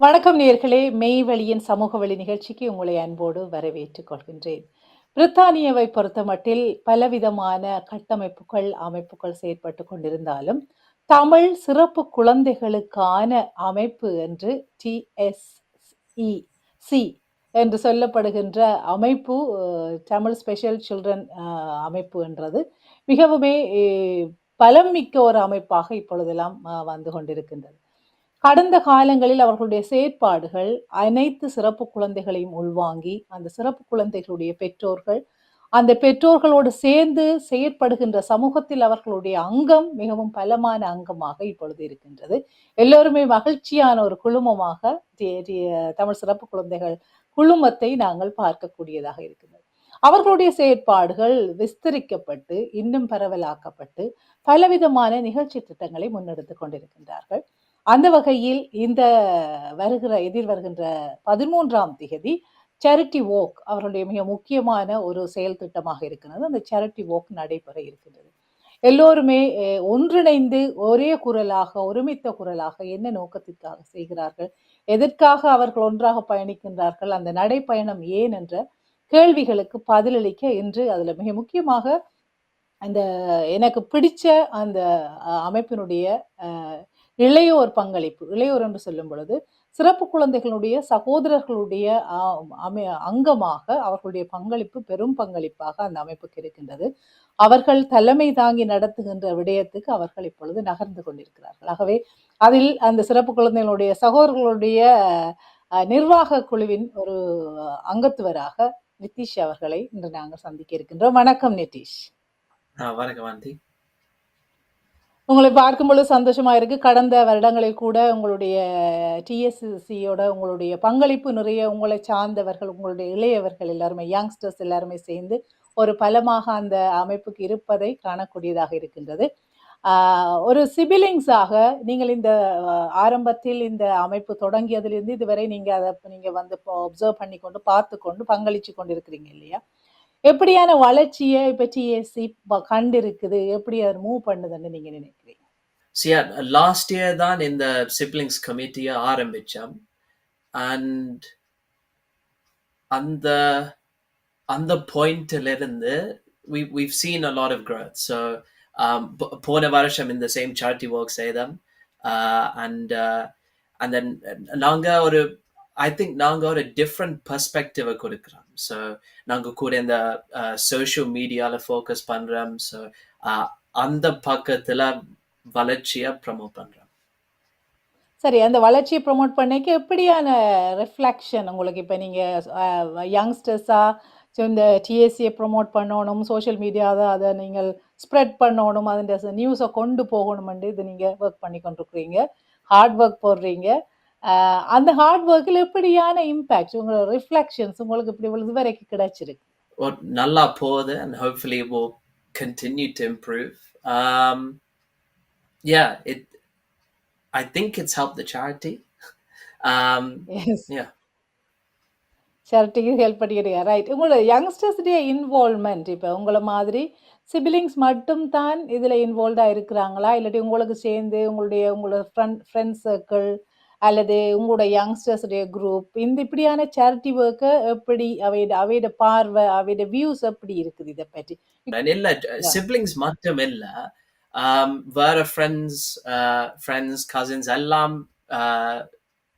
வணக்கம் நேர்களே. மெய்வழியின் சமூக வழி நிகழ்ச்சிக்கு உங்களை அன்போடு வரவேற்றுக் கொள்கின்றேன். பிரித்தானியாவை பொறுத்தமட்டில் பலவிதமான கட்டமைப்புகள் அமைப்புகள் செயற்பட்டு கொண்டிருந்தாலும் தமிழ் சிறப்பு குழந்தைகளுக்கான அமைப்பு என்று டிஎஸ்இ சி என்று சொல்லப்படுகின்ற அமைப்பு தமிழ் ஸ்பெஷல் சில்ட்ரன் அமைப்பு என்றது. மிகவுமே பலம் மிக்க ஒரு அமைப்பாக இப்பொழுதெல்லாம் வந்து கொண்டிருக்கின்றது. கடந்த காலங்களில் அவர்களுடைய செயற்பாடுகள் அனைத்து சிறப்பு குழந்தைகளையும் உள்வாங்கி அந்த சிறப்பு குழந்தைகளுடைய பெற்றோர்கள் அந்த பெற்றோர்களோடு சேர்ந்து செயற்படுகின்ற சமூகத்தில் அவர்களுடைய அங்கம் மிகவும் பலமான அங்கமாக இப்பொழுது இருக்கின்றது. எல்லோருமே மகிழ்ச்சியான ஒரு குழுமமாக தமிழ் சிறப்பு குழந்தைகள் குழுமத்தை நாங்கள் பார்க்கக்கூடியதாக இருக்கின்றது. அவர்களுடைய செயற்பாடுகள் விஸ்தரிக்கப்பட்டு இன்னும் பரவலாக்கப்பட்டு பலவிதமான நிகழ்ச்சி திட்டங்களை முன்னெடுத்து கொண்டிருக்கின்றார்கள். அந்த வகையில் இந்த வருகிற எதிர் வருகின்ற பதிமூன்றாம் திகதி சேரிட்டி வோக் அவர்களுடைய மிக முக்கியமான ஒரு செயல் திட்டமாக இருக்கிறது. அந்த சேரிட்டி வோக் நடைபெற இருக்கின்றது. எல்லோருமே ஒன்றிணைந்து ஒரே குரலாக ஒருமித்த குரலாக என்ன நோக்கத்திற்காக செய்கிறார்கள்? எதற்காக அவர்கள் ஒன்றாக பயணிக்கின்றார்கள்? அந்த நடைப்பயணம் ஏன் என்ற கேள்விகளுக்கு பதிலளிக்க இன்று அதில் மிக முக்கியமாக அந்த எனக்கு பிடிச்ச அந்த அமைப்பினுடைய இளையோர் பங்களிப்பு இளையோர் என்று சொல்லும் பொழுது சிறப்பு குழந்தைகளுடைய சகோதரர்களுடைய அமை அங்கமாக அவர்களுடைய பங்களிப்பு பெரும் பங்களிப்பாக அந்த அமைப்புக்கு இருக்கின்றது. அவர்கள் தலைமை தாங்கி நடத்துகின்ற விடயத்துக்கு அவர்கள் இப்பொழுது நகர்ந்து கொண்டிருக்கிறார்கள். ஆகவே அதில் அந்த சிறப்பு குழந்தைகளுடைய சகோதரர்களுடைய அஹ், நிர்வாக குழுவின் ஒரு அங்கத்துவராக நிதிஷ் அவர்களை இன்று நாங்கள் சந்திக்க இருக்கின்றோம். வணக்கம் நிதிஷ். வணக்கம் உங்களை பார்க்கும்பொழுது சந்தோஷமாக இருக்குது இருக்கு. கடந்த வருடங்களில் கூட உங்களுடைய டிஎஸ்சியோட உங்களுடைய பங்களிப்பு நிறைய உங்களை சார்ந்தவர்கள் உங்களுடைய இளையவர்கள் எல்லாருமே யங்ஸ்டர்ஸ் எல்லாருமே சேர்ந்து ஒரு பலமாக அந்த அமைப்புக்கு இருப்பதை காணக்கூடியதாக இருக்கின்றது. ஒரு சிபிலிங்ஸாக நீங்கள் இந்த ஆரம்பத்தில் இந்த அமைப்பு தொடங்கியதிலிருந்து இதுவரை நீங்கள் அதை நீங்கள் வந்து இப்போ ஒப்சர்வ் பண்ணி கொண்டு பார்த்து கொண்டு பங்களிச்சு கொண்டிருக்கிறீங்க இல்லையா? எப்படியான வளர்ச்சியை இப்போ டிஎஸ்சி கண்டிருக்குது? எப்படி அது மூவ் பண்ணுதுன்னு நீங்க நினைக்கிறீங்க? சியா லாஸ்ட் இயர் தான் இந்த சிப்ளிங்ஸ் கமிட்டியை ஆரம்பிச்சோம். அண்ட் அந்த அந்த பாயிண்ட்லேருந்து we we've seen a lot of growth. So um போன வருஷம் இந்த சேம் charity work செய்தோம். Uh, and uh, and then நாங்க ஒரு ஐ திங்க் நாங்கள் ஒரு டிஃப்ரெண்ட் பர்ஸ்பெக்டிவை கொடுக்குறோம். ஸோ நாங்கள் கூட இந்த சோஷியல் மீடியாவில் ஃபோக்கஸ் பண்ணுறோம் ஸோ அந்த பக்கத்தில் வளர்ச்சியை ப்ரமோட் பண்ணுறோம் சரி அந்த வளர்ச்சியை ப்ரொமோட் பண்ணிக்க எப்படியான ரிஃப்ளெக்ஷன் உங்களுக்கு இப்போ நீங்கள் யங்ஸ்டர்ஸாக இந்த டிஎஸ்சியை ப்ரோமோட் பண்ணணும் சோஷியல் மீடியாவில் அதை நீங்கள் ஸ்ப்ரெட் பண்ணணும் அதன் நியூஸை கொண்டு போகணுமெண்டு இது நீங்கள் ஒர்க் பண்ணி கொண்டிருக்கிறீங்க ஹார்ட் ஒர்க் போடுறீங்க. அந்த ஹார்ட் ஒர்க்கில் எப்படியான இம்பேக்ட் உங்களோட ரிஃப்ளெக்ஷன்ஸ் உங்களுக்கு இப்படி இவ்வளவு வரைக்கும் கிடைச்சிருக்கு. நல்லா போகுது hopefully it will continue to improve. Um yeah it i think it's helped the charity. Um yeah. சேரிட்டிக்கு ஹெல்ப் பண்ணிக்கிறீங்க. ரைட் உங்களோட யங்ஸ்டர்ஸுடைய இன்வால்மெண்ட் இப்போ உங்களை மாதிரி சிபிலிங்ஸ் மட்டும் தான் இதில் இன்வால்வ்டாக இருக்கிறாங்களா? இல்லாட்டி உங்களுக்கு சேர்ந்து உங்களுடைய உங்களோட ஃப்ரெண்ட் ஃப்ரெண்ட் சர்க்கிள் அல்லது உங்களோட யங்ஸ்டர்ஸுடைய குரூப் இந்த இப்படியான சேரிட்டி ஒர்க்கை எப்படி அவையோட அவையோட பார்வை அவையோட வியூஸ் எப்படி இருக்குது இதை பற்றி? இல்ல siblings மட்டும் இல்ல வேற ஃப்ரெண்ட்ஸ் ஃப்ரெண்ட்ஸ் கசின்ஸ் எல்லாம்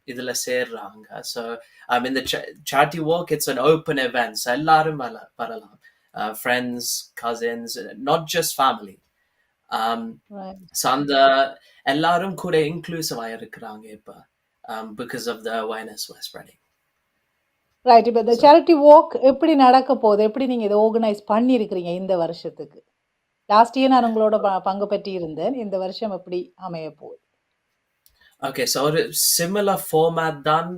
இதுல சேர்றாங்க. ஸோ இந்த work it's an open event. So எல்லாரும் வர வரலாம். Friends cousins not just family அந்த எல்லாரும் கூட இன்க்ளூசிவா இருக்கிறாங்க இப்ப. Because of the awareness we're spreading. Right இப்போ இந்த சேரிட்டி ஒர்க் எப்படி நடக்க போகுது? எப்படி நீங்கள் இதை ஆர்கனைஸ் பண்ணியிருக்கிறீங்க இந்த வருஷத்துக்கு? லாஸ்ட் இயர் நான் உங்களோட ப- பங்கு பற்றி இருந்தேன். இந்த வருஷம் எப்படி அமைய போகுது? ஓகே ஸோ ஒரு சிமிலர் ஃபார்மேட் தான்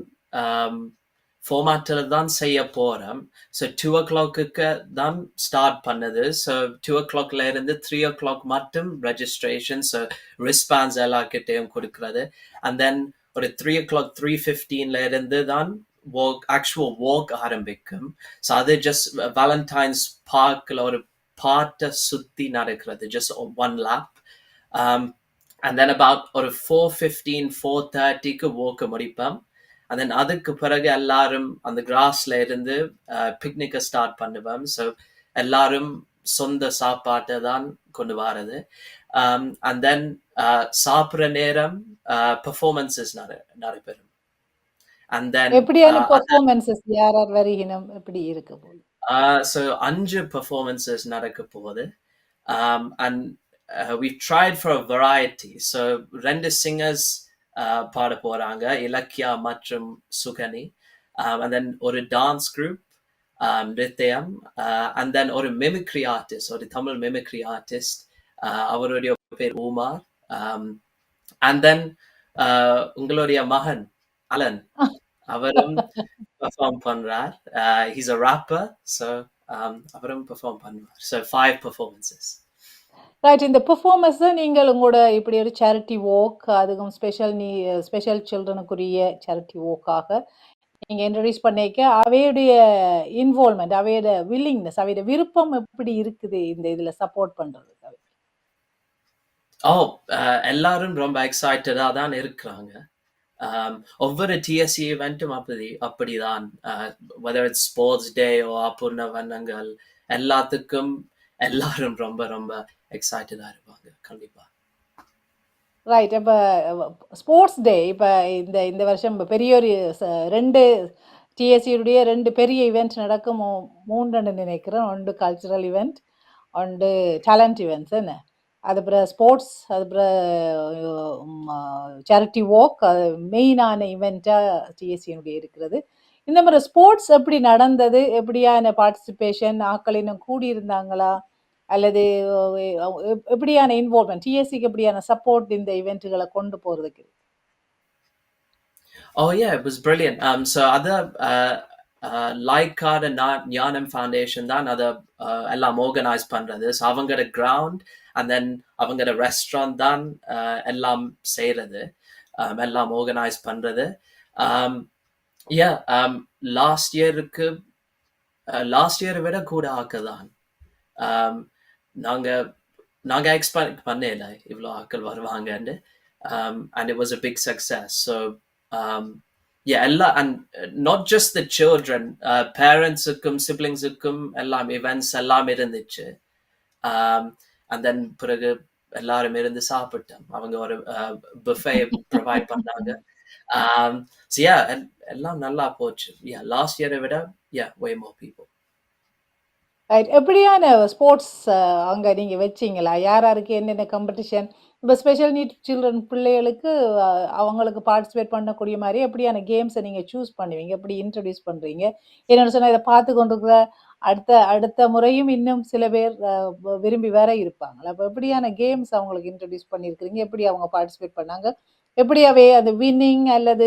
ஃபார்மேட்டில் தான் செய்ய போகிறோம் ஸோ டூ ஓ கிளாக்கு தான் ஸ்டார்ட் பண்ணது. ஸோ டூ ஓ கிளாக்ல இருந்து த்ரீ ஓ கிளாக் மட்டும் ரெஜிஸ்ட்ரேஷன் ஸோ ரிஸ்பான்ஸ் எல்லார்கிட்டையும் கொடுக்கறது. அண்ட் தென் ஒரு த்ரீ ஓ கிளாக் த்ரீ ஃபிஃப்டீன்ல இருந்து தான் வாக் ஆக்சுவல் வாக் ஆரம்பிக்கும். ஸோ அது ஜஸ்ட் வேலண்டைன்ஸ் பார்க்கில் ஒரு பாட்டை சுற்றி நடக்கிறது just one lap and then about ஒரு ஃபோர் ஃபிஃப்டீன் ஃபோர் தேர்ட்டிக்கு வாக்கு முடிப்பேன். அண்ட் தென் அதுக்கு பிறகு எல்லாரும் அந்த கிராஸ்ல இருந்து பிக்னிக்கை ஸ்டார்ட் பண்ணுவோம் ஸோ எல்லாரும் சொந்த சாப்பாட்டை தான் கொண்டு வரது. அண்ட் தென் சாப்பிட்ற நேரம் பெர்ஃபார்மன்சஸ் நடைபெறும் அண்ட் தென் எப்படியான பெர்ஃபார்மன்சஸ் யார் யார் வருகினம்? எப்படி இருக்க போகுது? ஸோ அஞ்சு பெர்ஃபார்மன்சஸ் நடக்க போகுது. And a variety. ஸோ ரெண்டு சிங்கர்ஸ் பாட போறாங்க. இலக்கியா மற்றும் சுகனி. அண்ட் தென் ஒரு dance group Nrithyam and then ஒரு மிமிக்ரி ஆர்டிஸ்ட் ஒரு தமிழ் மிமிக்ரி ஆர்டிஸ்ட் அவருடைய பேர் உமார். அண்ட் தென் உங்களுடைய மகன் அலன். அவரும் பெர்ஃபார்ம் பண்றார். ஹீஸ் அ ராப்பர் ஸோ அவரும் பெர்ஃபார்ம் பண்ணுவார். ஸோ ஃபைவ் பெர்ஃபார்மன்சஸ் ரைட் இந்த பெர்ஃபார்மன்ஸை நீங்கள் உங்களோட இப்படி ஒரு சேரிட்டி வாக் அதுக்கும் ஸ்பெஷல் நீ ஸ்பெஷல் சில்ட்ரனுக்குரிய சேரிட்டி வாக்காக நீங்கள் இன்ட்ரடியூஸ் பண்ணிக்க அவையுடைய இன்வால்மெண்ட் அவையோட வில்லிங்னஸ் அவையோட விருப்பம் எப்படி இருக்குது இந்த இதில் சப்போர்ட் பண்ணுறது ஓ எல்லாரும் ரொம்ப எக்ஸைட்டடாக தான் இருக்கிறாங்க. Um, ஒவ்வொரு டிஎஸ்சி ஈவெண்ட்டும் அப்படி அப்படிதான். வெதர் இட்ஸ் ஸ்போர்ட்ஸ் டே ஓ அபூர்ண வண்ணங்கள் எல்லாத்துக்கும் எல்லாரும் ரொம்ப ரொம்ப எக்ஸைட்டடாக இருப்பாங்க. கண்டிப்பாக ரைட் இப்போ ஸ்போர்ட்ஸ் டே இப்போ இந்த இந்த வருஷம் பெரிய ஒரு ரெண்டு டிஎஸ்சியுடைய ரெண்டு பெரிய ஈவெண்ட் நடக்கும். மூன்று நினைக்கிறேன். ஒன்று கல்ச்சுரல் இவெண்ட் ஒன்று டேலண்ட் ஈவெண்ட்ஸ் என்ன? அது பிறகு ஸ்போர்ட்ஸ் அது அப்புறம் சேரிட்டி வாக் அது மெயினான ஈவெண்ட்டாக டிஎஸ்சியினுடைய இருக்கிறது. இந்த மாதிரி ஸ்போர்ட்ஸ் எப்படி நடந்தது? எப்படியான பார்ட்டிசிபேஷன் ஆக்கள் இன்னும் கூடியிருந்தாங்களா? அல்லது எப்படியான இன்வால்மெண்ட் டிஎஸ்சிக்கு எப்படியான சப்போர்ட் இந்த இவெண்ட்டுகளை கொண்டு போறதுக்கு? Oh yeah, it was brilliant. Um, so other uh, uh, like card and Gnanam foundation தான் அதை uh, எல்லாம் ஆர்கனைஸ் பண்றது. ஸோ அவங்களோட கிரவுண்ட் அண்ட் தென் அவங்களோட ரெஸ்டாரண்ட் தான் uh, எல்லாம் செய்யறது um, எல்லாம் ஆர்கனைஸ் பண்றது. யா லாஸ்ட் இயருக்கு லாஸ்ட் இயரை விட கூட ஆக்கதான். Um, நாங்க நாங்க எக்ஸ்பெக்ட் பண்ணல இவ்வளோ ஆட்கள் வருவாங்கன்னு. And it was a big success so yeah எல்லா and not just the children பேரண்ட்ஸுக்கும் சிப்ளிங்ஸுக்கும் எல்லாம் இவெண்ட்ஸ் எல்லாம் இருந்துச்சு. அண்ட் தென் பிறகு எல்லாரும் இருந்து சாப்பிட்டோம். அவங்க ஒரு புஃபே ப்ரொவைட் பண்ணாங்க. ஸோ யா எல்லாம் நல்லா போச்சு. யா லாஸ்ட் இயரை விட yeah way more people. Right எப்படியான ஸ்போர்ட்ஸ் அங்கே நீங்கள் வச்சிங்களா? யார் யாருக்கு என்னென்ன காம்படிஷன் இப்போ ஸ்பெஷல் நீட் சில்ட்ரன் பிள்ளைகளுக்கு அவங்களுக்கு பார்ட்டிசிபேட் பண்ணக்கூடிய மாதிரி எப்படியான கேம்ஸை நீங்கள் சூஸ் பண்ணுவீங்க? எப்படி இன்ட்ரடியூஸ் பண்ணுறீங்க என்னென்னு சொன்னால் இதை பார்த்து கொண்டிருக்கிற அடுத்த அடுத்த முறையும் இன்னும் சில பேர் விரும்பி வேற இருப்பாங்களா? அப்போ எப்படியான கேம்ஸ் அவங்களுக்கு இன்ட்ரடியூஸ் பண்ணியிருக்கிறீங்க? எப்படி அவங்க பார்ட்டிசிபேட் பண்ணாங்க? எப்படி அவை வின்னிங் அல்லது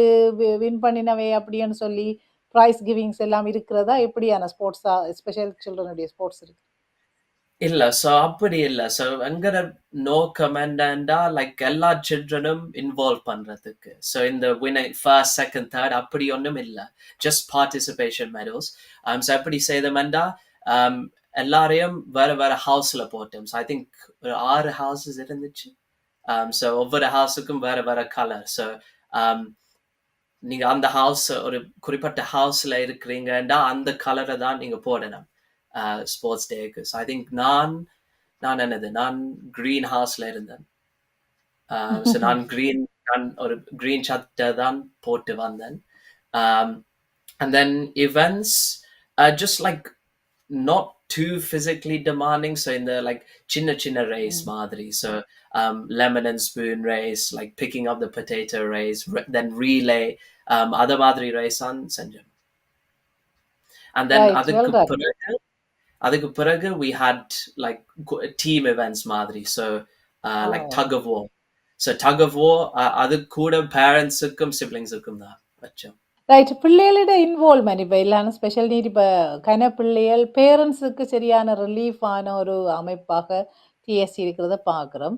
வின் பண்ணினவை அப்படின்னு சொல்லி ப்ரைஸ் கிவிங்ஸ் எல்லாம் இருக்கிறதா? எப்படியான ஸ்போர்ட்ஸா ஸ்பெஷல் சில்ட்ரனுடைய ஸ்போர்ட்ஸ் இருக்கு. இல்ல சோ அப்படி இல்ல. சோ எங்கட நோக்கம் என்னண்டா லைக் எல்லா சில்ட்ரனும் இன்வால்வ் பண்றதுக்கு. சோ இந்த வினை ஃபர்ஸ்ட் செகண்ட் தேர்ட் அப்படி ஒன்றும் இல்ல. ஜஸ்ட் பார்ட்டிசிபேஷன் மெடல்ஸ் ஸோ எப்படி செய்தமெண்டா um, எல்லாரையும் வேற வேற ஹவுஸ்ல போட்டோம். ஸோ ஐ திங்க் ஒரு ஆறு ஹவுசஸ் இருந்துச்சு. Um, ஸோ ஒவ்வொரு ஹவுஸுக்கும் வேற வேற கலர் ஸோ um, நீங்க அந்த ஹவுஸ் ஒரு குறிப்பிட்ட ஹவுஸ்ல இருக்கிறீங்கன்னா அந்த கலரை தான் நீங்க போடணும். ஸ்போர்ட்ஸ் டேக்கு ஸோ ஐ திங்க் நான் நான் என்னது? நான் கிரீன் ஹவுஸ்ல இருந்தேன். ஸோ நான் கிரீன் நான் ஒரு கிரீன் சட்டை தான் போட்டு வந்தேன். And then events just like not too physically demanding. So in the like chinna chinna race Mm. madri so um lemon and spoon race like picking up the potato um on senjam and then Right, well அதுக்கு. பிறகு அதுக்கு பிறகு we had like go- team events மாதிரி. So like Oh. tug of war. So tug of war uh, அது கூட பேரண்ட்ஸுக்கும் சிப்ளிங்ஸுக்கும் தான் வச்சோம். Right பிள்ளைகளோட இன்வால்மெண்ட் இப்போ இல்லாமல் ஸ்பெஷல் நீட் இப்போ கன பிள்ளைகள் பேரண்ட்ஸுக்கு சரியான ரிலீஃபான ஒரு அமைப்பாக டிஎஸ்சி இருக்கிறத பார்க்குறோம்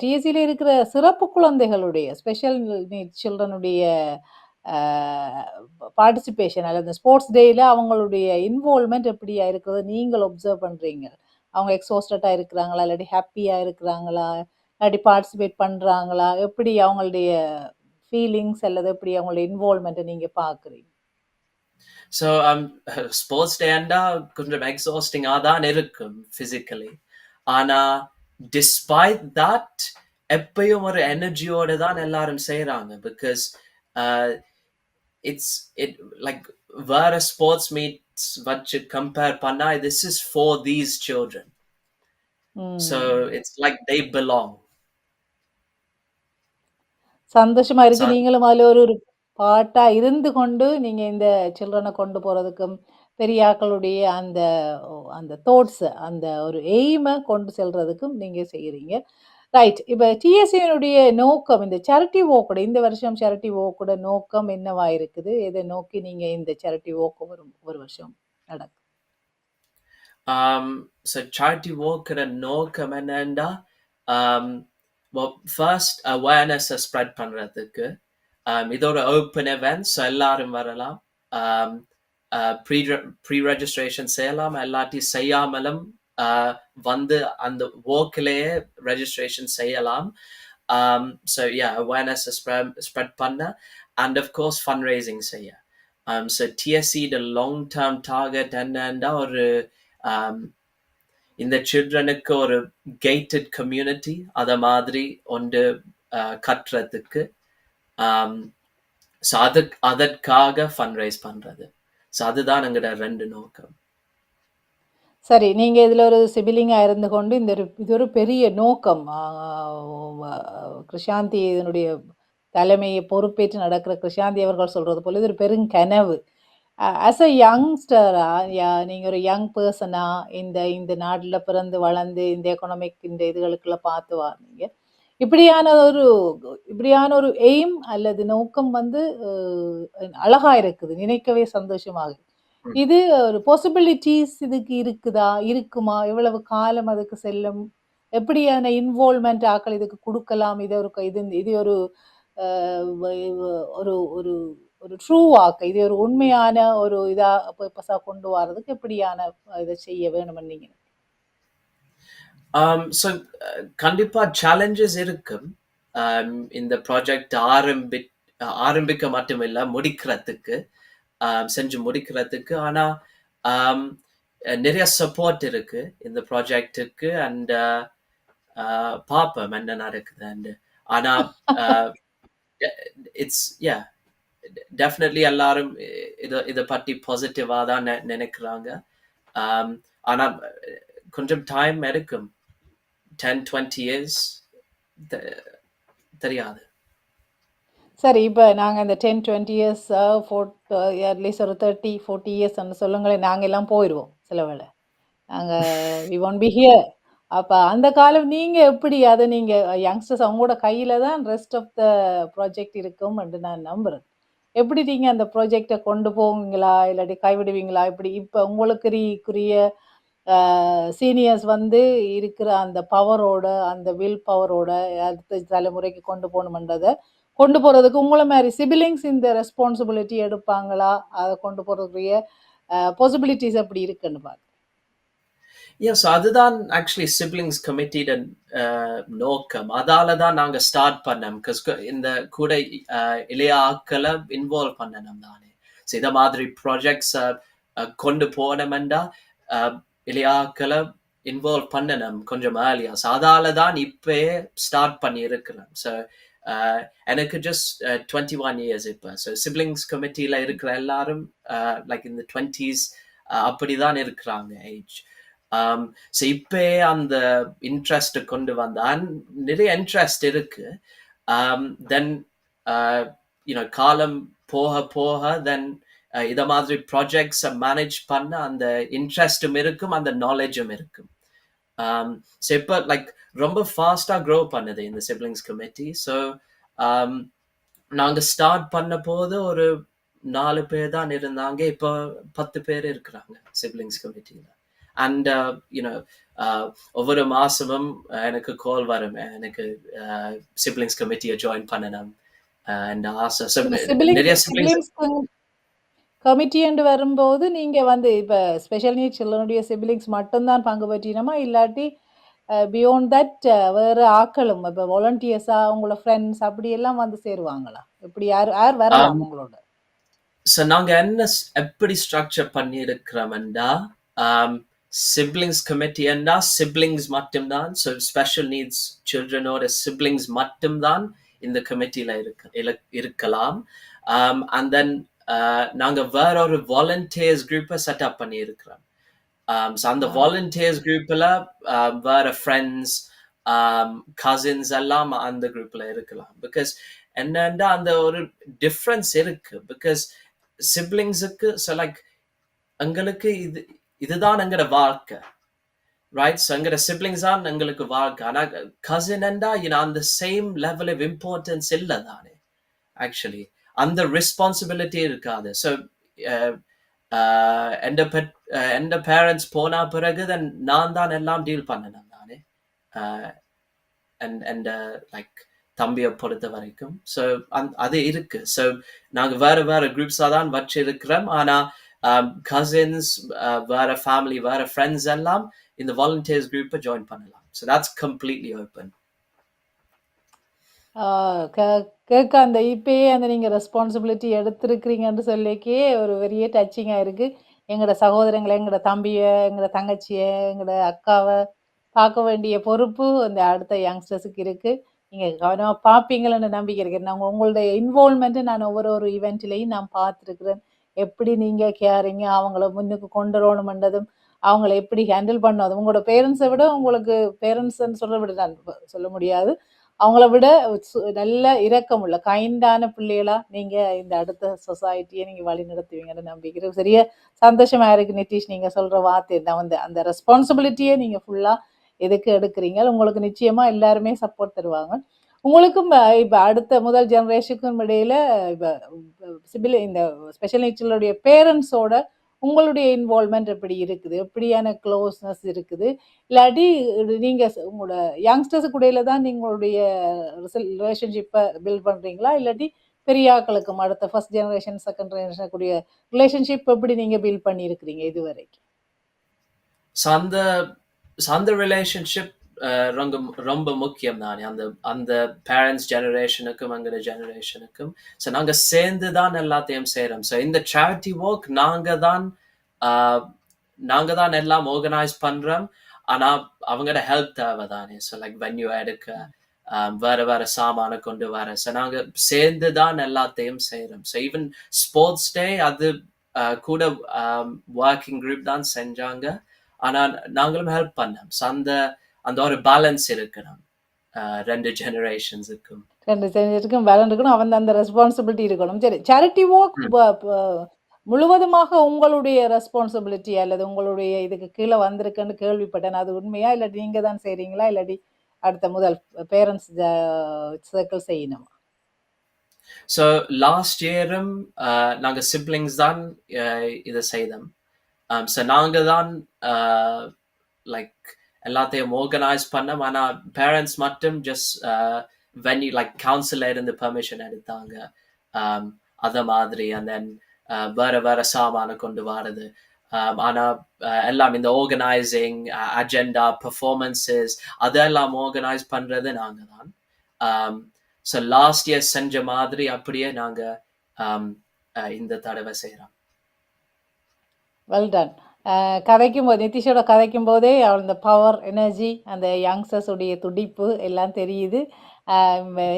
டிஎஸ்சியில் இருக்கிற சிறப்பு குழந்தைகளுடைய ஸ்பெஷல் நீட் சில்ட்ரனுடைய பார்ட்டிசிபேஷன் அல்லது ஸ்போர்ட்ஸ் டேயில் அவங்களுடைய இன்வால்மெண்ட் எப்படியா இருக்கிறது நீங்கள் ஒப்சர்வ் பண்ணுறீங்க அவங்க எக்ஸோஸ்டட்டாக இருக்கிறாங்களா? இல்லாட்டி ஹாப்பியாக இருக்கிறாங்களா? இல்லாட்டி பார்ட்டிசிபேட் பண்ணுறாங்களா எப்படி அவங்களுடைய ஃபீலிங்ஸ் அல்லது எப்படி அவங்களுடைய இன்வால்வ்மெண்ட்டை நீங்க பார்க்குறீங்க? ஸோ ஸ்போர்ட்ஸ் um, டேண்டா கொஞ்சம் எக்ஸாஸ்டிங்காக தான் இருக்கும் ஃபிசிக்கலி. ஆனா டிஸ்பைட் தட் எப்பயும் ஒரு எனர்ஜியோட தான் எல்லாரும் செய்கிறாங்க பிகாஸ் இட்ஸ் இட் லைக் வேற ஸ்போர்ட்ஸ் மீட்ஸ் வச்சு கம்பேர் பண்ணா this is for these children. So. It's like they belong. சந்தோஷமா இருக்கு. நீங்களும் அதுல ஒரு ஒரு பார்ட்டா இருந்து கொண்டு, நீங்க இந்த சில்ட்ரன கொண்டு போறதுக்கும், பெரியாக்களுடைய அந்த அந்த தாட்ஸ் அந்த ஒரு எய்ம கொண்டு செல்றதுக்கும் நீங்க செய்றீங்க. ரைட். இப்ப டிஎஸ்சியினுடைய நோக்கம் இந்த சேரிட்டி ஓக்கோட இந்த வருஷம் சேரிட்டி ஓக்கோட நோக்கம் என்னவா இருக்குது? இதை நோக்கி நீங்க இந்த சேரிட்டி ஓக்கு ஒரு ஒரு வருஷம் நடக்கும்? ஆம் ஸோ சேரிட்டி வாக்கோட நோக்கம் என்னண்டா ஃபர்ஸ்ட் அவேர்னஸை ஸ்ப்ரெட் பண்றதுக்கு. Um, இதோட ஓப்பன் இவென்ட். ஸோ எல்லாரும் வரலாம். ப்ரீ ப்ரீ ரெஜிஸ்ட்ரேஷன் செய்யலாம். எல்லாத்தையும் செய்யாமலும் வந்து அந்த ஒர்க்லேயே ரெஜிஸ்ட்ரேஷன் செய்யலாம். ஆம் ஸோ யா அவேர்னஸ ஸ்ப்ரெட் ஸ்ப்ரெட் பண்ண and of course fund raising செய்ய. ஆம் ஸோ டிஎஸ்சியோட லாங் டேர்ம் டார்கெட் என்னண்டா ஒரு ஆம் இந்த சில்ட்ரனுக்கு ஒரு கேட்டட் கம்யூனிட்டி அதை மாதிரி ஒன்று கட்டுறதுக்கு. ஸோ um, அதுக் அதற்காக ஃபண்ட் ரெய்ஸ் பண்றது. ஸோ அதுதான் எங்களோட ரெண்டு நோக்கம். சரி. நீங்கள் இதில் ஒரு சிபிலிங்காக இருந்து கொண்டு இந்த ஒரு இது ஒரு பெரிய நோக்கம். கிருஷாந்தி இதனுடைய தலைமையை பொறுப்பேற்று நடக்கிற கிருஷாந்தி அவர்கள் சொல்கிறது போல, இது ஒரு பெரும் கனவு ஆஸ் அ யங்ஸ்டராக நீங்கள் ஒரு யங் பர்சனாக இந்த இந்த நாட்டில் பிறந்து வளர்ந்து இந்த எக்கனாமிக் இந்த இதுகளுக்குள்ள பார்த்து வாங்க இப்படியான ஒரு இப்படியான ஒரு எய்ம் அல்லது நோக்கம் வந்து அழகாக இருக்குது. நினைக்கவே சந்தோஷமாக இருக்குது இது ஒரு பாசிபிலிட்டீஸ் இதுக்கு இருக்குதா? இருக்குமா? எவ்வளவு காலம் அதுக்கு செல்லும்? எப்படியான இன்வால்வ்மென்ட் ஆக்கள் இதுக்கு குடுக்கலாம்? இது ஒரு இது இது ஒரு ஒரு ஒரு ஒரு ட்ரூ வாக்க இது ஒரு உண்மையான ஒரு இதா பர்ப்பஸா கொண்டு வரதுக்கு எப்படியான இத செய்ய வேணும்னு நீங்க ஸோ கண்டிப்பா சேலஞ்சஸ் இருக்கும். ஆம் இந்த ப்ராஜெக்ட் ஆரம்பி ஆரம்பிக்க மட்டுமில்ல, முடிக்கிறதுக்கு. செஞ்சு முடிக்கிறதுக்கு. ஆனா ஆம் நிறைய சப்போர்ட் இருக்கு இந்த ப்ராஜெக்ட்டுக்கு அண்ட் அ பார்ப்போம் என்ன நடக்குதுன்னு. ஆனா அ இட்ஸ் யா டெஃபினெட்லி எல்லாரும் இத இத பத்தி பாசிட்டிவா தான் நெனைக்கிறாங்க. ஆம் ஆனா கொஞ்சம் டைம் எடுக்கும். 10, 20 இயர்ஸ் தெரியாது. சரி. இப்போ நாங்கள் இந்த 10, 20 இயர்ஸ் ஃபோர்ட் அட்லீஸ்ட் ஒரு 30, 40 இயர்ஸ்ன்னு சொல்லுங்களேன். நாங்கள் எல்லாம் போயிடுவோம் சில வேலை நாங்கள் வி ஒன்ட் பி ஹியர். அப்போ அந்த காலம் நீங்கள் எப்படி அதை நீங்கள் யங்ஸ்டர்ஸ் அவங்களோட கையில் தான் ரெஸ்ட் ஆஃப் த ப்ராஜெக்ட் இருக்கும் என்று நான் நம்புகிறேன் எப்படி நீங்கள் அந்த ப்ராஜெக்டை கொண்டு போவீங்களா? இல்லாட்டி கைவிடுவீங்களா? இப்படி இப்போ உங்களுக்குரிய சீனியர்ஸ் வந்து இருக்கிற அந்த பவரோட, அந்த வில் பவரோட அடுத்த தலைமுறைக்கு கொண்டு போணும்ன்றத கொண்டு போறதுக்கு உங்களை மாதிரி சிபிலிங்ஸ் இந்த ரெஸ்பான்சிபிலிட்டி எடுப்பாங்களா? அத கொண்டு போறதுக்குரிய பாசிபிலிட்டிஸ் பாசிபிலிட்டீஸ் எப்படி இருக்குன்னு பார்க்க எஸ் அதுதான் ஆக்சுவலி சிப்ளிங்ஸ் கமிட்டிட நோக்கம். அதால தான் நாங்க ஸ்டார்ட் பண்ணோம். பிகாஸ் இந்த கூட அ இளைய இன்வால்வ் பண்ணணும் தானே. ஸோ இதை மாதிரி ப்ராஜெக்ட்ஸ் கொண்டு போனமெண்டா அ இளைய இன்வால்வ் பண்ணணும் கொஞ்சம் ஏர்லியா. ஸோ அதால தான் இப்பயே ஸ்டார்ட் பண்ணியிருக்கிறேன். ஸோ எனக்கு ஜஸ்ட் டுவெண்ட்டி ஒன் இயர்ஸ் இப்ப. ஸோ சிப்லிங்ஸ் கமிட்டில இருக்கிற எல்லாரும் அ லைக் இன் தி 20ஸ் அ அப்படிதான் இருக்கிறாங்க ஏஜ். ஆம் um, ஸோ இப்பயே அந்த இன்ட்ரெஸ்ட்ட கொண்டு வந்தா நிறைய இன்ட்ரெஸ்ட் இருக்கு. ஆம் தென் அ யூ காலம் போக போக uh, தென் அ மாதிரி ப்ராஜெக்ட்ஸ மேனேஜ் பண்ண அந்த இன்ட்ரெஸ்ட்டும் இருக்கும், அந்த நாலேட்ஜும் இருக்கும். ஸோ இப்ப லைக் ரொம்ப ஃபாஸ்ட்டா க்ரோ பண்ணுது இந்த சிப்லிங்ஸ் கமிட்டி. ஸோ நாங்க ஸ்டார்ட் பண்ணபோது ஒரு 4 பேர் தான் இருந்தாங்க. இப்போ 10 பேர் இருக்கிறாங்க சிப்லிங்ஸ் கமிட்டில. And uh you know uh ஒவ்வொரு மாசமும் எனக்கு கால் வரும். எனக்கு அ சிப்லிங்ஸ் கமிட்டிய ஜாயின் பண்ணணும். அண்ட் ஆசை. இப்ப சிபிலிங்ஸ் நிறைய சிப்லிங்ஸ் சிபிலிங்ஸ் கம் கமிட்டி என்று வரும்போது, நீங்க வந்து இப்ப ஸ்பெஷல் நீட்ஸ் சில்ட்ரனுடைய சிபிலிங்ஸ் மட்டும் தான் பங்கு பற்றினோமா? இல்லாட்டி பியாண்ட் தட் வேற ஆக்களும் இப்போ வாலண்டியர்ஸா உங்களோட ஃப்ரெண்ட்ஸ் அப்படி எல்லாம் வந்து சேருவாங்களா? இப்படி யார் யார் வரலாம் உங்களோட? ஸோ நாங்க என்ன எப்படி ஸ்ட்ரக்சர் பண்ணியிருக்கிறோம்டா சிப்ளிங்ஸ் கமிட்டின்னா சிப்ளிங்ஸ் மட்டும்தான் ஸோ ஸ்பெஷல் நீட்ஸ் சில்ட்ரனோட சிப்ளிங்ஸ் மட்டும்தான் இந்த கமிட்டியில இருக்க இருக்கலாம். அண்ட் தென் நாங்க வேற ஒரு வாலண்டியர்ஸ் குரூப்பை செட்டப் பண்ணியிருக்கிறோம். so அந்த. வாலண்டியர்ஸ் குரூப்ல வேற ஃப்ரெண்ட்ஸ் கசின்ஸ் எல்லாம் அந்த குரூப்ல இருக்கலாம். பிகாஸ் என்னன்னா அந்த ஒரு டிஃப்ரென்ஸ் இருக்கு. பிகாஸ் சிப்ளிங்ஸுக்கு ஸோ லைக் எங்களுக்கு இது இதுதான் எங்களோட வாழ்க்கை. ரைட் ஸோ எங்களோட சிப்ளிங்ஸ் தான் எங்களுக்கு வாழ்க்கை. ஆனா கசின் என்றா அந்த சேம் லெவல் ஆஃப் இம்பார்ட்டன்ஸ் இல்லை தானே. ஆக்சுவலி அந்த ரெஸ்பான்சிபிலிட்டி இருக்காது. ஸோ எந்த பெட் எந்த பேரண்ட்ஸ் போனா பிறகு தென் நான் தான் எல்லாம் டீல் பண்ணணும் அண்ட் எந்த லைக் தம்பியை பொறுத்த வரைக்கும். ஸோ அந் அது இருக்கு. ஸோ நாங்கள் வேற வேற குரூப்ஸாக தான் வச்சிருக்கிறோம். ஆனால் கசின்ஸ் um, uh, வேற ஃபேமிலி வேற ஃப்ரெண்ட்ஸ் எல்லாம் இந்த வாலண்டியர்ஸ் குரூப்பை ஜாயின் பண்ணலாம். ஸோ தட்ஸ் கம்ப்ளீட்லி ஓப்பன் கேட்க அந்த இப்பயே அந்த நீங்கள் ரெஸ்பான்சிபிலிட்டி எடுத்திருக்கிறீங்கன்னு சொல்லிக்கே ஒரு பெரிய டச்சிங்காக இருக்குது எங்களோட சகோதரங்களை எங்களோட தம்பியை எங்களோட தங்கச்சியை எங்களோட அக்காவை பார்க்க வேண்டிய பொறுப்பு அந்த அடுத்த யங்ஸ்டர்ஸுக்கு இருக்குது நீங்கள் கவனமாக பார்ப்பீங்களன்னு நம்பிக்கை இருக்கு. நாங்கள் உங்களுடைய இன்வால்மெண்ட்டு நான் ஒவ்வொரு ஒரு ஈவெண்ட்லையும் நான் பார்த்துருக்குறேன். எப்படி நீங்கள் கேரிங்க அவங்கள முன்னுக்கு கொண்டு வரணுமென்றதும் அவங்கள எப்படி ஹேண்டில் பண்ணதும் உங்களோட பேரண்ட்ஸை விட உங்களுக்கு பேரண்ட்ஸ்ன்னு சொல்ல விட நான் சொல்ல முடியாது. அவங்கள விட சு- நல்ல இரக்கமுள்ள கைண்டான பிள்ளைகளா நீங்க இந்த அடுத்த சொசைட்டியை நீங்க வழி நடத்துவீங்கன்னு நம்பிக்கிறேன் சரியா சந்தோஷமா இருக்கு நிதிஷ் நீங்க சொல்ற வார்த்தை. நான் வந்து அந்த ரெஸ்பான்சிபிலிட்டியை நீங்க ஃபுல்லா எதுக்கு எடுக்கிறீங்க? உங்களுக்கு நிச்சயமா எல்லாருமே சப்போர்ட் தருவாங்க. உங்களுக்கும் இப்போ அடுத்த முதல் ஜெனரேஷனுக்கும் இடையில இப்போ சிபில் இந்த ஸ்பெஷல் நீச்சலுடைய பேரண்ட்ஸோட உங்களுடைய இன்வால்மெண்ட் எப்படி இருக்குது? எப்படியான க்ளோஸ்னஸ் இருக்குது? இல்லாட்டி இது உங்களோட யங்ஸ்டர்ஸ் கூடையில் தான் நீங்களுடைய ரிலேஷன்ஷிப்பை பில்ட் பண்ணுறீங்களா இல்லாட்டி பெரிய ஆட்களுக்கும் அடுத்த ஃபர்ஸ்ட் ஜெனரேஷன் செகண்ட் ஜெனரேஷன் கூடிய ரிலேஷன்ஷிப் எப்படி நீங்கள் பில்ட் பண்ணியிருக்கிறீங்க இது வரைக்கும் ஸோ அந்த ஸோ அந்த ரிலேஷன்ஷிப் ரொம்ப ரொம்ப முக்கியம் தானே அந்த அந்த பேரண்ட்ஸ் ஜெனரேஷனுக்கும் எங்களோட ஜெனரேஷனுக்கும் ஸோ நாங்கள் சேர்ந்து தான் எல்லாத்தையும் செய்கிறோம் ஸோ இந்த சேரிட்டி ஒர்க் நாங்கள் தான் நாங்கள் தான் எல்லாம் ஆர்கனைஸ் பண்ணுறோம் ஆனால் அவங்களோட ஹெல்ப் தேவை தானே ஸோ லைக் வென்யூ எடுக்க வேற வேற சாமான கொண்டு வர. ஸோ நாங்கள் சேர்ந்து தான் எல்லாத்தையும் செய்கிறோம் ஸோ ஈவன் ஸ்போர்ட்ஸ் டே அது கூட ஒர்க்கிங் குரூப் தான் செஞ்சாங்க. ஆனா நாங்களும் ஹெல்ப் பண்ணோம். ஸோ அந்த அந்த ஒரு பேலன்ஸ் இருக்கணும். ரெண்டு ஜெனரேஷன்ஸுக்கும் ரெண்டு செஞ்சிருக்கும் பேலன் இருக்கணும். அவன் அந்த ரெஸ்பான்சிபிலிட்டி இருக்கணும். சரி சேரிட்டி ஒர்க் முழுவதுமாக உங்களுடைய ரெஸ்பான்சிபிலிட்டி அல்லது உங்களுடைய இதுக்கு கீழே வந்திருக்குன்னு கேள்விப்பட்டேன். அது உண்மையா? இல்லாட்டி நீங்க தான் செய்றீங்களா? இல்லாட்டி அடுத்த முதல் பேரண்ட்ஸ் சர்க்கிள் செய்யணுமா? ஸோ லாஸ்ட் இயரும் நாங்கள் சிப்ளிங்ஸ் தான் இதை செய்தோம். ஸோ நாங்கள் தான் லைக் எல்லாத்தையும் ஆர்கனைஸ் பண்ணோம் ஆனால் பேரண்ட்ஸ் மட்டும் ஜஸ்ட் வென்யூ லைக் கவுன்சிலில் இருந்து பெர்மிஷன் எடுத்தாங்க. அதை அத மாதிரி அண்ட் தென் uh, வேற வேற சாமான கொண்டு வரது. ஆனால் um, ஆனா uh, எல்லாம் இந்த ஆர்கனைசிங் அஜெண்டா பர்ஃபார்மன்ஸஸ் அதெல்லாம் ஆர்கனைஸ் பண்றது நாங்கள் தான் ஸோ um, லாஸ்ட் இயர் செஞ்ச மாதிரி அப்படியே நாங்க uh, இந்த தடவை செய்கிறோம் வெல் டன் கதைக்கும் போது நிதிஷோட கதைக்கும் போதே அவள் இந்த பவர் எனர்ஜி அந்த யங்ஸ்டர்ஸுடைய துடிப்பு எல்லாம் தெரியுது.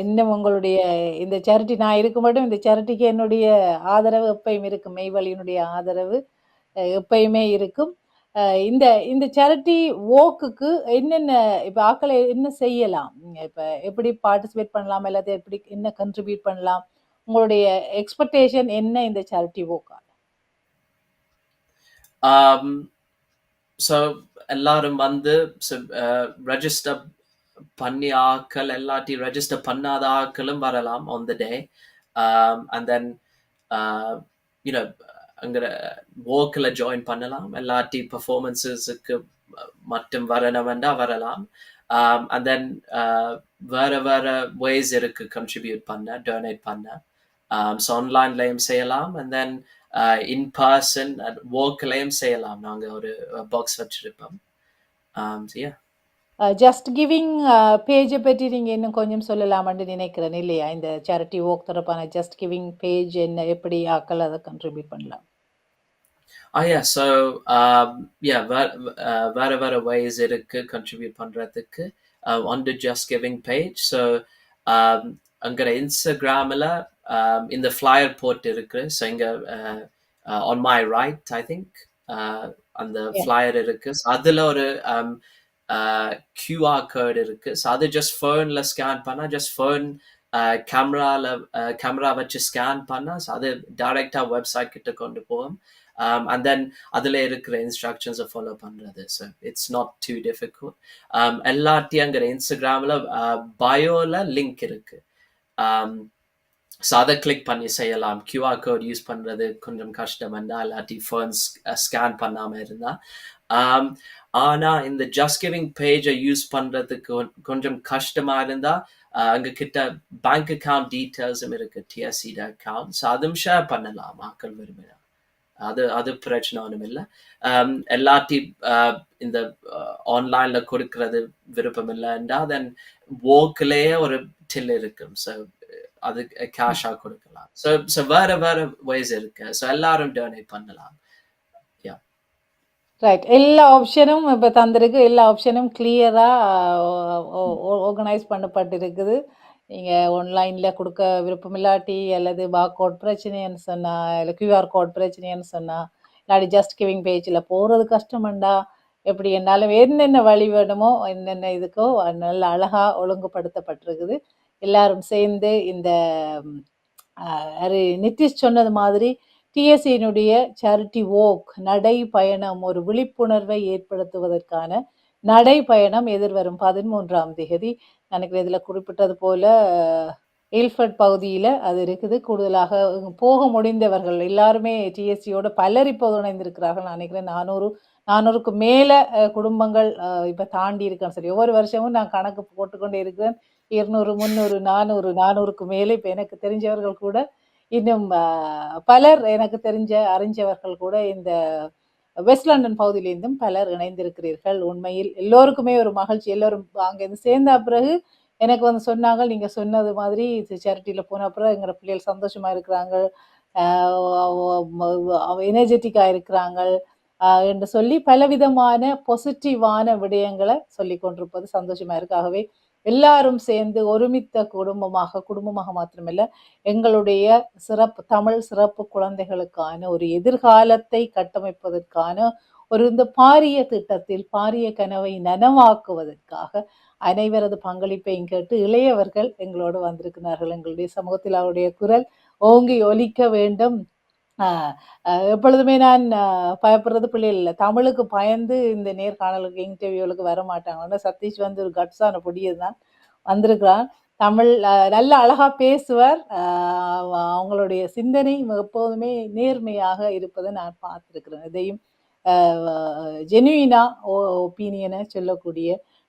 இன்னும் உங்களுடைய இந்த சேரிட்டி நான் இருக்கும் மட்டும் இந்த சேரிட்டிக்கு என்னுடைய ஆதரவு எப்பயும் இருக்கும். மெய்வழியினுடைய ஆதரவு எப்பயுமே இருக்கும். இந்த இந்த சேரிட்டி ஓக்குக்கு என்னென்ன இப்போ ஆக்களை என்ன செய்யலாம்? இப்போ எப்படி பார்ட்டிசிபேட் பண்ணலாம்? எல்லாத்தையும் எப்படி என்ன கண்ட்ரிபியூட் பண்ணலாம்? உங்களுடைய எக்ஸ்பெக்டேஷன் என்ன இந்த சேரிட்டி ஓக்கா Um, ஸோ எல்லாரும் வந்து ரெஜிஸ்டர் uh, பண்ணி ஆக்கள் எல்லாத்தையும் ரெஜிஸ்டர் பண்ணாத ஆக்களும் வரலாம் on the day and then you know அங்கே ஓக்கில் ஜாயின் பண்ணலாம். எல்லாட்டி பர்ஃபார்மன்ஸஸுக்கு மட்டும் வரணும்னா வரலாம். Um, அண்ட் தென் uh, வேற வேற வேஸ் இருக்கு கண்ட்ரிபியூட் பண்ண டொனேட் பண்ண. Um, ஸோ ஆன்லைன்லையும் செய்யலாம். அண்ட் தென் இன் பர்சன் ஒர்க்லையும் செய்யலாம். நாங்கள் ஒரு பாக்ஸ் வச்சிருப்போம். so yeah. ஜஸ்ட் கிவிங் பேஜை பற்றி நீங்கள் இன்னும் கொஞ்சம் சொல்லலாம்னு நினைக்கிறேன் இல்லையா? இந்த சேரிட்டி ஒர்க் தொடர்பான ஜஸ்ட் கிவிங் பேஜ் என்ன எப்படி ஆக்கள் அதை கண்ட்ரிபியூட் பண்ணலாம். Oh yeah, so um, yeah, வேற uh, வேற வேற ways இருக்கு contribute பண்றதுக்கு. Uh, on the Just Giving page. So um, இன்ஸ்டாகிராமில் um, இந்த flyer போட்டு இருக்கு ஸோ இங்க uh, uh, on my right I think. Uh, அந்த flyer இருக்கு. ஸோ அதில் ஒரு um, uh, QR code இருக்கு. ஸோ அது ஜஸ்ட் ஃபோனில் ஸ்கேன் பண்ணா ஜஸ்ட் ஃபோன் கேமரால கேமரா வச்சு ஸ்கேன் பண்ணா ஸோ அது டைரெக்டாக வெப்சைட் கிட்ட கொண்டு போகும். Um, and then அதில் இருக்கிற இன்ஸ்ட்ரக்ஷன்ஸை ஃபாலோ பண்ணுறது so it's not too difficult எல்லாத்தையும் அங்கே இன்ஸ்டாகிராமில் பயோவில் லிங்க் இருக்கு. ஸோ அதை கிளிக் பண்ணி செய்யலாம். கியூஆர் கோட் யூஸ் பண்ணுறது கொஞ்சம் கஷ்டம் இருந்தால் இல்லாட்டி ஃபோன்ஸ் ஸ்கேன் பண்ணாமல் இருந்தால் ஆனால் இந்த ஜஸ்ட் கிவிங் பேஜை யூஸ் பண்ணுறதுக்கு கொஞ்சம் கஷ்டமாக இருந்தால் அங்கே கிட்ட பேங்க் அக்கவுண்ட் டீட்டெயில்ஸும் இருக்கு டிஎஸ்சிட அக்கௌண்ட் ஸோ அதுவும் ஷேர் பண்ணலாம் மக்கள் விரும்பினா அது அது பிரச்சனை ஒன்றும் இல்லை. எல்லாத்தி இந்த ஆன்லைன்ல கொடுக்கறது விருப்பம் இல்லைன்றா தென் ஓக்கிலேயே ஒரு டில் இருக்கும். ஸோ அது கேஷாக கொடுக்கலாம். ஸோ ஸோ வேற வேற வயசு இருக்கு. ஸோ எல்லாரும் டொனேட் பண்ணலாம். ரைட் எல்லா ஆப்ஷனும் இப்போ தந்திருக்கு. எல்லா ஆப்ஷனும் கிளியராக ஆர்கனைஸ் பண்ணப்பட்டிருக்குது. நீங்கள் ஆன்லைனில் கொடுக்க விருப்பம் இல்லாட்டி அல்லது பார் கோட் பிரச்சனைன்னு சொன்னால் இல்லை கியூஆர் கோட் பிரச்சனைன்னு சொன்னால் இல்லாட்டி ஜஸ்ட் கிவிங் பேஜில் போகிறது கஷ்டமண்டா? எப்படி என்னாலும் என்னென்ன வழி வேணுமோ என்னென்ன இதுக்கோ நல்ல அழகாக ஒழுங்குபடுத்தப்பட்டிருக்குது. எல்லாரும் சேர்ந்து இந்த அரு நிதிஷ் சொன்னது மாதிரி டிஎஸ்சியினுடைய சேரிட்டி ஓக் நடை பயணம் ஒரு விழிப்புணர்வை ஏற்படுத்துவதற்கான நடை பயணம் எதிர்வரும் பதிமூன்றாம் தேதி. எனக்கு இதில் குறிப்பிட்டது போல இல்ஃபர்ட் பகுதியில் அது இருக்குது. கூடுதலாக போக முடிந்தவர்கள் எல்லாருமே டிஎஸ்சியோட பலர் இப்போது இணைந்திருக்கிறார்கள். நான் நினைக்கிறேன் நானூறு நானூறுக்கு மேலே குடும்பங்கள் இப்போ தாண்டி இருக்கான்னு சரி ஒவ்வொரு வருஷமும் நான் கணக்கு போட்டுக்கொண்டே இருக்கிறேன். இருநூறு முந்நூறு நானூறு நானூறுக்கு மேலே இப்போ எனக்கு தெரிஞ்சவர்கள் கூட இன்னும் பலர் எனக்கு தெரிஞ்ச அறிஞ்சவர்கள் கூட இந்த வெஸ்ட் லண்டன் பகுதியிலிருந்தும் பலர் இணைந்திருக்கிறீர்கள். உண்மையில் எல்லோருக்குமே ஒரு மகிழ்ச்சி. எல்லோரும் அங்கேருந்து சேர்ந்த பிறகு எனக்கு வந்து சொன்னாங்க நீங்கள் சொன்னது மாதிரி சேரிட்டியில் போன அப்புறம் எங்கிற பிள்ளைகள் சந்தோஷமாக இருக்கிறாங்க. எனர்ஜெட்டிக்காக இருக்கிறாங்க. என்று சொல்லி பலவிதமான பொசிட்டிவான விடயங்களை சொல்லி கொண்டிருப்பது சந்தோஷமாக இருக்கு. ஆகவே எல்லாரும் சேர்ந்து ஒருமித்த குடும்பமாக குடும்பமாக மாத்திரமல்ல எங்களுடைய சிறப்பு தமிழ் சிறப்பு குழந்தைகளுக்கான ஒரு எதிர்காலத்தை கட்டமைப்பதற்கான ஒரு இந்த பாரிய திட்டத்தில் பாரிய கனவை நனவாக்குவதற்காக அனைவரது பங்களிப்பையும் கேட்டு இளையவர்கள் எங்களோடு வந்திருக்கிறார்கள். எங்களுடைய சமூகத்தில் அவருடைய குரல் ஓங்கி ஒலிக்க வேண்டும். எப்பொழுதுமே நான் பயப்படுறது பிள்ளைகள் இல்லை. தமிழுக்கு பயந்து இந்த நேர்காணலுக்கு இன்டர்வியூலுக்கு வர மாட்டாங்க சதீஷ் வந்து ஒரு கட்ஸான பொடியது தான் வந்திருக்கிறான். தமிழ் நல்ல அழகாக பேசுவார். அவங்களுடைய சிந்தனை எப்போதுமே நேர்மையாக இருப்பதை நான் பார்த்துருக்கிறேன். இதையும் ஜெனுவினா ஒப்பீனியனை சொல்லக்கூடிய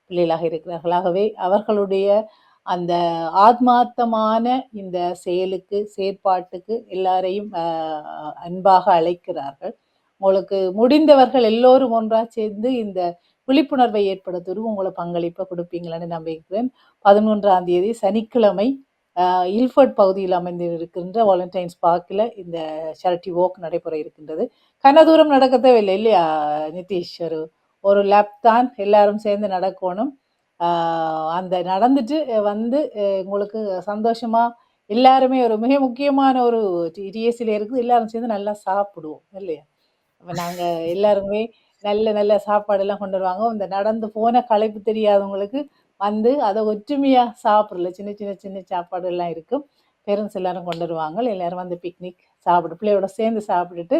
பிள்ளைகளாக இருக்கிறார்களாகவே அவர்களுடைய அந்த ஆத்மார்த்தமான இந்த செயலுக்கு செயற்பாட்டுக்கு எல்லாரையும் அன்பாக அழைக்கிறார்கள். உங்களுக்கு முடிந்தவர்கள் எல்லோரும் ஒன்றாக சேர்ந்து இந்த விழிப்புணர்வை ஏற்படுத்துவது உங்களை பங்களிப்பை கொடுப்பீங்களான்னு நம்பிக்கிறேன் பதினொன்றாம் தேதி சனிக்கிழமை இல்ஃபர்ட் பகுதியில் அமைந்து இருக்கின்ற வாலண்டைன்ஸ் பார்க்கில் இந்த சேரிட்டி வாக் நடைபெற இருக்கின்றது. கனதூரம் நடக்க தேவையில்லை இல்லையா நிதிஷ் ஒரு ஒரு லேப் தான் எல்லாரும் சேர்ந்து நடக்கணும். அந்த நடந்துட்டு வந்து உங்களுக்கு சந்தோஷமா எல்லாருமே ஒரு மிக முக்கியமான ஒரு டிஎஸ்சியில் இருக்குது. எல்லாரும் சேர்ந்து நல்லா சாப்பிடுவோம் இல்லையா? அப்போ நாங்கள் எல்லாருமே நல்ல நல்ல சாப்பாடெல்லாம் கொண்டு வருவாங்க. இந்த நடந்து போன களைப்பு தெரியாதவங்களுக்கு வந்து அதை ஒற்றுமையாக சாப்பிடல சின்ன சின்ன சின்ன சாப்பாடுலாம் இருக்கும். பேரண்ட்ஸ் எல்லாரும் கொண்டு வருவாங்க. எல்லாரும் வந்து பிக்னிக் சாப்பிடு பிள்ளையோட சேர்ந்து சாப்பிட்டுட்டு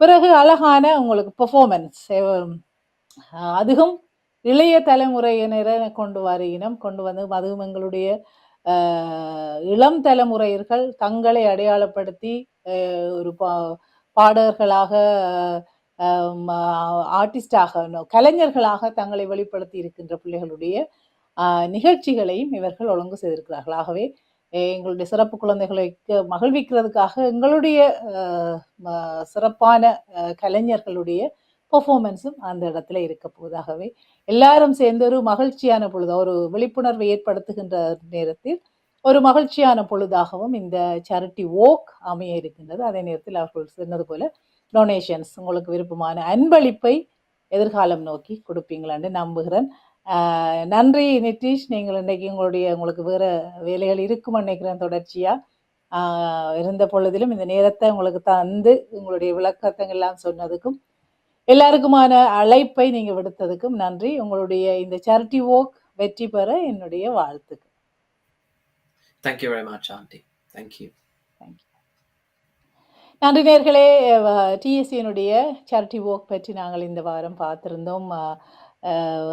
பிறகு அழகான உங்களுக்கு பெர்ஃபார்மன்ஸ் அதுவும் இளைய தலைமுறையினரை கொண்டு இனம் கொண்டு வந்து அதுவும் எங்களுடைய இளம் தலைமுறையர்கள் தங்களை அடையாளப்படுத்தி ஒரு பா பாடகர்களாக ஆர்டிஸ்டாக கலைஞர்களாக தங்களை வெளிப்படுத்தி இருக்கின்ற பிள்ளைகளுடைய நிகழ்ச்சிகளையும் இவர்கள் ஒழுங்கு செய்திருக்கிறார்கள். ஆகவே எங்களுடைய சிறப்பு குழந்தைகளுக்கு மகிழ்விக்கிறதுக்காக எங்களுடைய சிறப்பான கலைஞர்களுடைய பெர்ஃபார்மன்ஸும் அந்த இடத்துல இருக்க போவதாகவே எல்லாரும் சேர்ந்து ஒரு மகிழ்ச்சியான பொழுது ஒரு விழிப்புணர்வை ஏற்படுத்துகின்ற நேரத்தில் ஒரு மகிழ்ச்சியான பொழுதாகவும் இந்த சேரிட்டி ஓக் அமைய இருக்கின்றது. அதே நேரத்தில் அவர்கள் சொன்னது போல டொனேஷன்ஸ் உங்களுக்கு விருப்பமான அன்பளிப்பை எதிர்காலம் நோக்கி கொடுப்பீங்களான்னு நம்புகிறேன். நன்றி நிதிஷ். நீங்கள் இன்றைக்கு உங்களுடைய உங்களுக்கு வேறு வேலைகள் இருக்கும் நினைக்கிறேன் தொடர்ச்சியாக இருந்த பொழுதிலும் இந்த நேரத்தை உங்களுக்கு தந்து உங்களுடைய விளக்கத்தை எல்லாம் சொன்னதுக்கும் எல்லாருக்குமான அழைப்பை நீங்கள் விடுத்ததுக்கும் நன்றி. உங்களுடைய இந்த சேரிட்டி வோக் வெற்றி பெற என்னுடைய வாழ்த்துக்கள். Thank you very much, Auntie. Thank you. நன்றி நேர்களே. டிஎஸ்சியினுடைய சேரிட்டி ஒர்க் பற்றி நாங்கள் இந்த வாரம் பார்த்திருந்தோம்.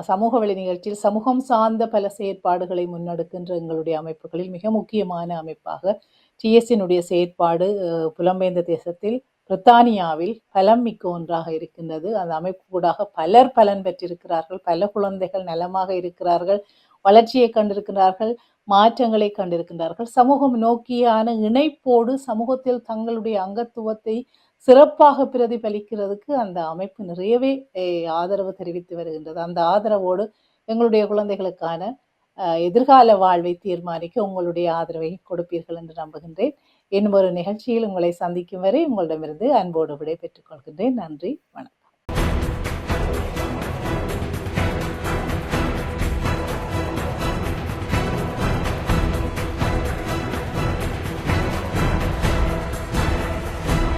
சமூக வழி நிகழ்ச்சியில் சமூகம் சார்ந்த பல செயற்பாடுகளை முன்னெடுக்கின்ற எங்களுடைய அமைப்புகளில் மிக முக்கியமான அமைப்பாக டிஎஸ்சியினுடைய செயற்பாடு புலம்பெயர்ந்த தேசத்தில் பிரித்தானியாவில் பலம் மிக்க ஒன்றாக இருக்கின்றது. அந்த அமைப்பு கூடாக பலர் பலன் பெற்றிருக்கிறார்கள். பல குழந்தைகள் நலமாக இருக்கிறார்கள். வளர்ச்சியை கண்டிருக்கிறார்கள் மாற்றங்களை கண்டிருக்கின்றார்கள். சமூகம் நோக்கியான இணைப்போடு சமூகத்தில் தங்களுடைய அங்கத்துவத்தை சிறப்பாக பிரதிபலிக்கிறதுக்கு அந்த அமைப்பு நிறையவே ஆதரவு தெரிவித்து வருகின்றது. அந்த ஆதரவோடு எங்களுடைய குழந்தைகளுக்கான எதிர்கால வாழ்வை தீர்மானிக்க உங்களுடைய ஆதரவை கொடுப்பீர்கள் என்று நம்புகின்றேன். இன்னும் ஒரு நிகழ்ச்சியில் உங்களை சந்திக்கும் வரை உங்களிடமிருந்து அன்போடு விடை பெற்றுக் கொள்கின்றேன். நன்றி. வணக்கம்.